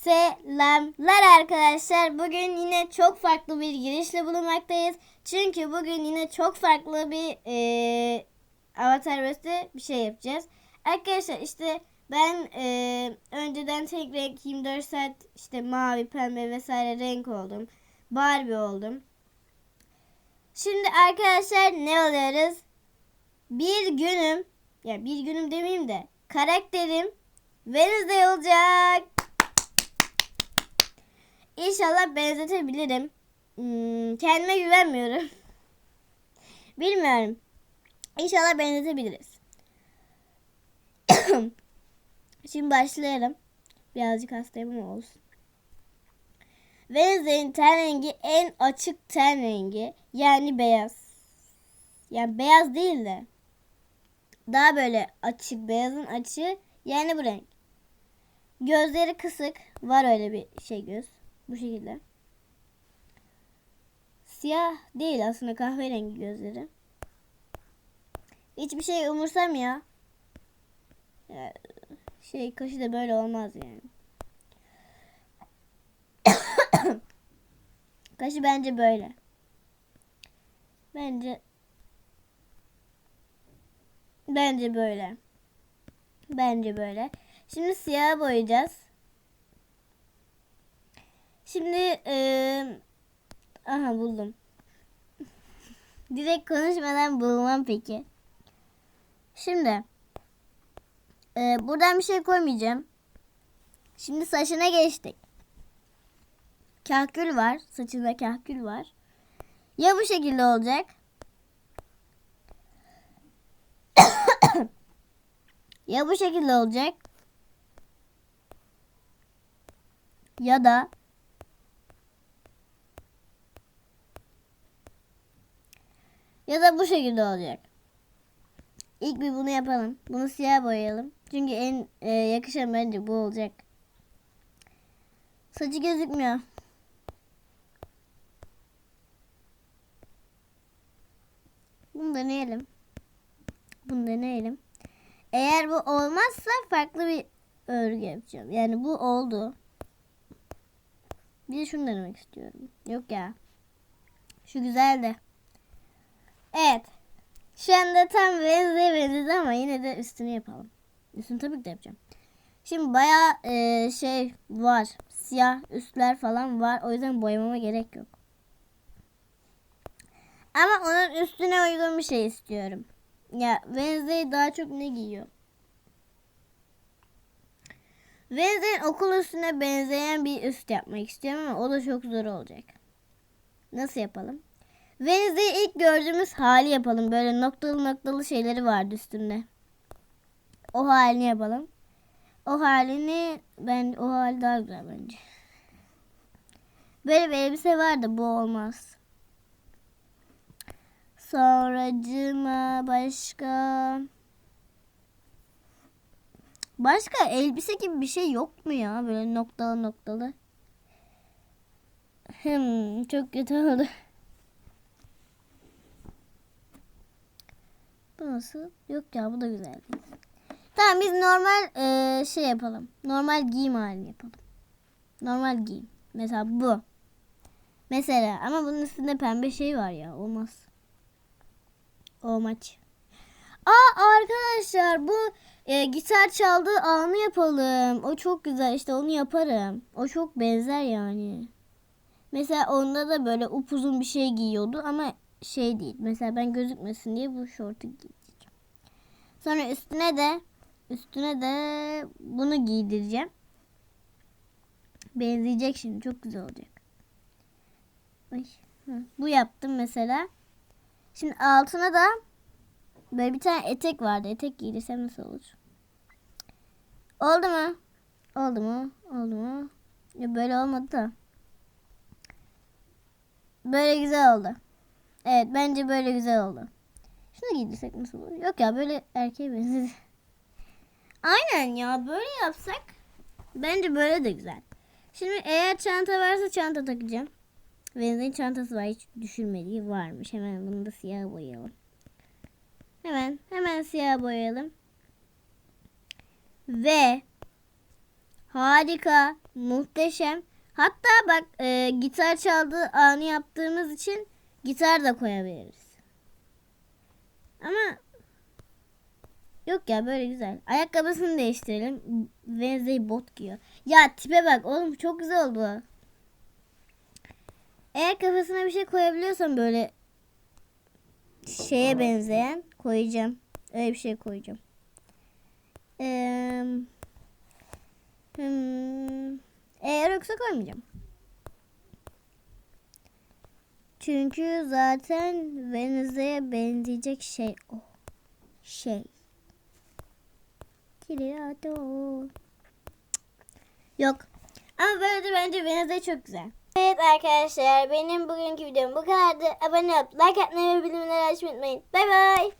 Selamlar arkadaşlar. Bugün yine çok farklı bir girişle bulunmaktayız. Çünkü bugün yine çok farklı bir eee avatar beste bir şey yapacağız. Arkadaşlar işte ben eee, önceden tek renk 24 saat işte mavi, pembe vesaire renk oldum. Barbie oldum. Şimdi arkadaşlar ne oluyoruz? Bir günüm ya bir günüm demeyeyim de karakterim Wednesday olacak. İnşallah benzetebilirim. Hmm, kendime güvenmiyorum. Bilmiyorum. İnşallah benzetebiliriz. Şimdi başlayalım. Birazcık hastayım ama olsun. Wednesday'in ten rengi en açık ten rengi. Yani beyaz. Yani beyaz değil de. Daha böyle açık. Beyazın açığı. Yani bu renk. Gözleri kısık. Var öyle bir şey göz. Bu şekilde. Siyah değil aslında kahverengi gözleri. Hiçbir şey umursamıyor. Ya, şey kaşı da böyle olmaz yani. kaşı bence böyle. Bence Bence böyle. Bence böyle. Şimdi siyah boyayacağız. Şimdi eee aha buldum. Direkt konuşmadan bulmam peki. Şimdi eee, buradan bir şey koymayacağım. Şimdi saçına geçtik. Kahkül var. Saçında kahkül var. Ya bu şekilde olacak. ya bu şekilde olacak. Ya da ya da bu şekilde olacak. İlk bir bunu yapalım. Bunu siyah boyayalım. Çünkü en e, yakışan bence bu olacak. Saçı gözükmüyor. Bunu deneyelim. Bunu deneyelim. Eğer bu olmazsa farklı bir örgü yapacağım. Yani bu oldu. Bir de şunu denemek istiyorum. Yok ya. Şu güzeldi. Evet. Şu anda tam Wednesday ama yine de üstünü yapalım. Üstünü tabii ki de yapacağım. Şimdi bayağı e, şey var. Siyah üstler falan var. O yüzden boyamama gerek yok. Ama onun üstüne uygun bir şey istiyorum. Ya Wednesday daha çok ne giyiyor? Wednesday'in okul üstüne benzeyen bir üst yapmak istiyorum ama o da çok zor olacak. Nasıl yapalım? Wednesday'i ilk gördüğümüz hali yapalım. Böyle noktalı noktalı şeyleri vardı üstünde. O halini yapalım. O halini ben o hali daha güzel bence. Böyle bir elbise vardı bu olmaz. Sonracıma başka Başka elbise gibi bir şey yok mu ya? Böyle noktalı noktalı. Hmm, çok kötü oldu. Bu nasıl? Yok ya bu da güzel değil. Tamam biz normal eee, şey yapalım. Normal giyim halini yapalım. Normal giyim. Mesela bu. Mesela ama bunun üstünde pembe şey var ya. Olmaz. Olmaz. Aa arkadaşlar bu e, gitar çaldığı anı yapalım. O çok güzel işte onu yaparım. O çok benzer yani. Mesela onda da böyle upuzun bir şey giyiyordu ama şey değil. Mesela ben gözükmesin diye bu şortu giyeceğim. Sonra üstüne de üstüne de bunu giydireceğim. Benzeyecek şimdi. Çok güzel olacak. Bu yaptım mesela. Şimdi altına da böyle bir tane etek vardı. Etek giydirsem nasıl olur? Oldu mu? Oldu mu? Oldu mu? Ya böyle olmadı da. Böyle güzel oldu. Evet bence böyle güzel oldu. Şunu giydirsek nasıl olur? Yok ya böyle erkeğe benzedi. Aynen ya böyle yapsak bence böyle de güzel. Şimdi eğer çanta varsa çanta takacağım. Wednesday'in çantası var hiç düşürmediği varmış. Hemen bunu da siyah boyayalım. Hemen hemen siyah boyayalım. Ve Harika. Muhteşem. Hatta bak e, gitar çaldığı anı yaptığımız için gitar da koyabiliriz. Ama yok ya böyle güzel. Ayakkabısını değiştirelim. Wednesday bot giyiyor. Ya tipe bak oğlum çok güzel oldu. Eğer kafasına bir şey koyabiliyorsam böyle şeye benzeyen koyacağım. Öyle bir şey koyacağım. Eee Hmm, eğer yoksa koymayacağım. Çünkü zaten Veniza'ya benzeyecek şey o. Şey. Tiriado. Yok. Ama böyle de bence Venizia çok güzel. Evet arkadaşlar benim bugünkü videom bu kadardı. Abone olup like atmayı ve bildirimleri açmayı unutmayın. Bay bay.